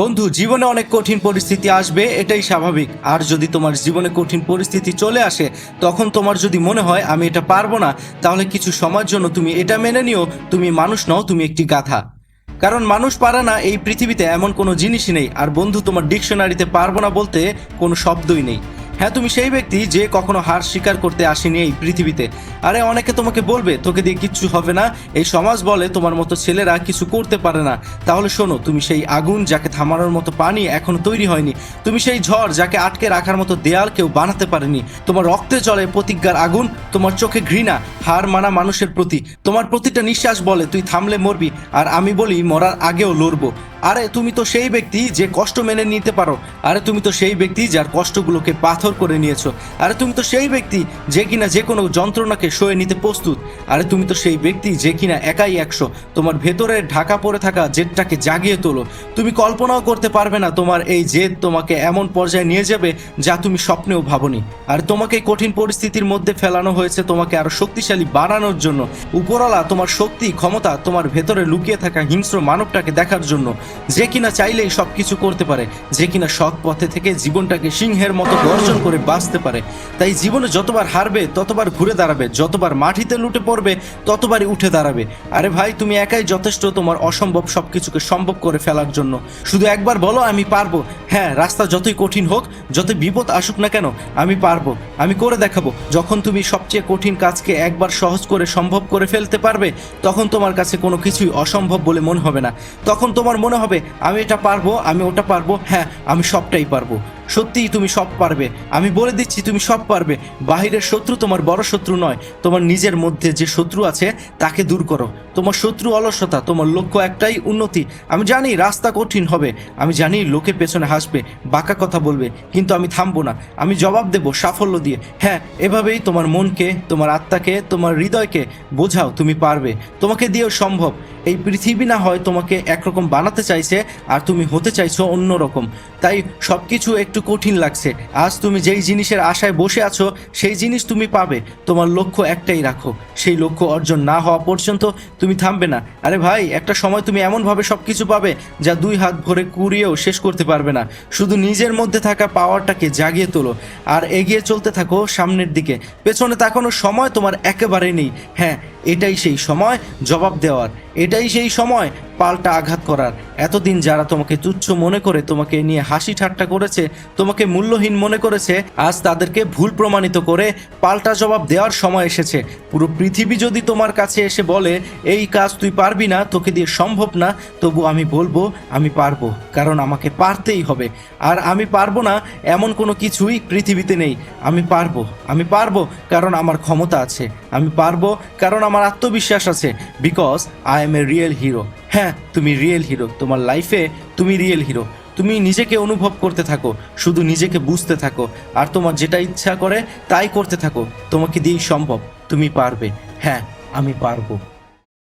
বন্ধু, জীবনে অনেক কঠিন পরিস্থিতি আসবে, এটাই স্বাভাবিক। আর যদি তোমার জীবনে কঠিন পরিস্থিতি চলে আসে, তখন তোমার যদি মনে হয়, আমি এটা পারব না, তাহলে কিছু সময়ের জন্য তুমি এটা মেনে নিও, তুমি মানুষ নও, তুমি একটি গাথা কারণ মানুষ পারে না, এই পৃথিবীতে এমন কোনো জিনিসই নেই। আর বন্ধু, তোমার ডিকশনারিতে পারব না বলতে কোনো শব্দই নেই। হ্যাঁ তুমি সেই ব্যক্তি যে কখনো হার স্বীকার করতে আসেনি এই পৃথিবীতে। আরে, অনেকে তোমাকে বলবে, তোকে দিয়ে কিচ্ছু হবে না। এই সমাজ বলে, তোমার মতো ছেলেরা কিছু করতে পারে না। তাহলে শোনো, তুমি সেই আগুন যাকে থামানোর মতো পানি এখনও তৈরি হয়নি। তুমি সেই ঝড় যাকে আটকে রাখার মতো দেয়াল কেউ বানাতে পারেনি। তোমার রক্তে চলে প্রতিজ্ঞার আগুন, তোমার চোখে ঘৃণা, হার মানা মানুষের প্রতি। তোমার প্রতিটা নিঃশ্বাস বলে, তুই থামলে মরবি, আর আমি বলি, মরার আগেও লড়বো। আরে, তুমি তো সেই ব্যক্তি যে কষ্ট মেনে নিতে পারো। আরে, তুমি তো সেই ব্যক্তি যার কষ্টগুলোকে পাথর করে নিয়েছো। আরে, তুমি তো সেই ব্যক্তি যে কিনা যে কোনো যন্ত্রণাকে সয়ে নিতে প্রস্তুত। আরে, তুমি তো সেই ব্যক্তি যে কিনা একাই একশো। তোমার ভেতরে ঢাকা পড়ে থাকা জেদটাকে জাগিয়ে তোলো। তুমি কল্পনাও করতে পারবে না তোমার এই জেদ তোমাকে এমন পর্যায়ে নিয়ে যাবে যা তুমি স্বপ্নেও ভাবনি। আর তোমাকে কঠিন পরিস্থিতির মধ্যে ফেলানো হয়েছে তোমাকে আরও শক্তিশালী বানানোর জন্য। উপরওয়ালা, তোমার শক্তি, ক্ষমতা তোমার ভেতরে লুকিয়ে থাকা হিংস্র মানবটাকে দেখার জন্য। যে কিনা চাইলেই সব কিছু করতে পারে, যে কিনা সৎ পথে থেকে জীবনটাকে সিংহের মতো গর্জন করে বাঁচতে পারে। তাই জীবনে যতবার হারবে, ততবার ঘুরে দাঁড়াবে, যতবার মাটিতে লুটে পড়বে, ততবারই উঠে দাঁড়াবে। আরে ভাই, তুমি একাই যথেষ্ট তোমার অসম্ভব সবকিছুকে সম্ভব করে ফেলার জন্য। শুধু একবার বলো, আমি পারব। হ্যাঁ রাস্তা যতই কঠিন হোক, যতই বিপদ আসুক না কেন, আমি পারব। আমি করে দেখাবো, যখন তুমি সবচেয়ে কঠিন কাজকে একবার সহজ করে সম্ভব করে ফেলতে পারবে, তখন তোমার কাছে কোনো কিছুই অসম্ভব বলে মনে হবে না। তখন তোমার মনে হবে আমি এটা পারব আমি ওটা পারব হ্যাঁ আমি সবটাই পারব। সত্যিই তুমি সব পারবে। আমি বলে দিচ্ছি, তুমি সব পারবে। বাহিরের শত্রু তোমার বড় শত্রু নয়। তোমার নিজের মধ্যে যে শত্রু আছে, তাকে দূর করো। তোমার শত্রু অলসতা, তোমার লক্ষ্য একটাই উন্নতি। আমি জানি রাস্তা কঠিন হবে। আমি জানি লোকে পেছনে হাসবে, বাঁকা কথা বলবে, কিন্তু আমি থামবো না। আমি জবাব দেব সাফল্য দিয়ে। হ্যাঁ এভাবেই তোমার মনকে, তোমার আত্মাকে, তোমার হৃদয়কে বোঝাও, তুমি পারবে। তোমাকে দিয়েও সম্ভব। এই পৃথিবী না হয় তোমাকে একরকম বানাতে চাইছে, আর তুমি হতে চাইছো অন্যরকম। তাই সব কিছু একটু কঠিন লাগছে। আজ তুমি যেই জিনিসের আশায় বসে আছো, সেই জিনিস তুমি পাবে। তোমার লক্ষ্য একটাই রাখো। সেই লক্ষ্য অর্জন না হওয়া পর্যন্ত তুমি থামবে না। আরে ভাই, একটা সময় তুমি এমনভাবে সব কিছু পাবে যা দুই হাত ভরে কুড়িয়েও শেষ করতে পারবে না। শুধু নিজের মধ্যে থাকা পাওয়ারটাকে জাগিয়ে তোলো। আর এগিয়ে চলতে থাকো সামনের দিকে। পেছনে তাকানোর সময় তোমার একেবারেই নেই। হ্যাঁ এটাই সেই সময়, জবাব দেওয়ার। এটাই সেই সময় পাল্টা আঘাত করার। এতদিন যারা তোমাকে তুচ্ছ মনে করে তোমাকে নিয়ে হাসি ঠাট্টা করেছে, তোমাকে মূল্যহীন মনে করেছে, আজ তাদেরকে ভুল প্রমাণিত করে পাল্টা জবাব দেওয়ার সময় এসেছে। পুরো পৃথিবী যদি তোমার কাছে এসে বলে, এই কাজ তুই পারবি না, তোকে দিয়ে সম্ভব না, তবু আমি বলব, আমি পারব। কারণ আমাকে পারতেই হবে। আর আমি পারব না, এমন কোনো কিছুই পৃথিবীতে নেই। আমি পারব আমি পারব কারণ আমার ক্ষমতা আছে। আমি পারব কারণ আমার আত্মবিশ্বাস আছে। Because I am a real hero হ্যাঁ তুমি রিয়েল হিরো তোমার লাইফে তুমি রিয়েল হিরো তুমি নিজেকে অনুভব করতে থাকো, শুধু নিজেকে বুঝতে থাকো, আর তোমার যেটা ইচ্ছা করে তাই করতে থাকো, তোমাকে দিয়েই সম্ভব, তুমি পারবে হ্যাঁ আমি পারব।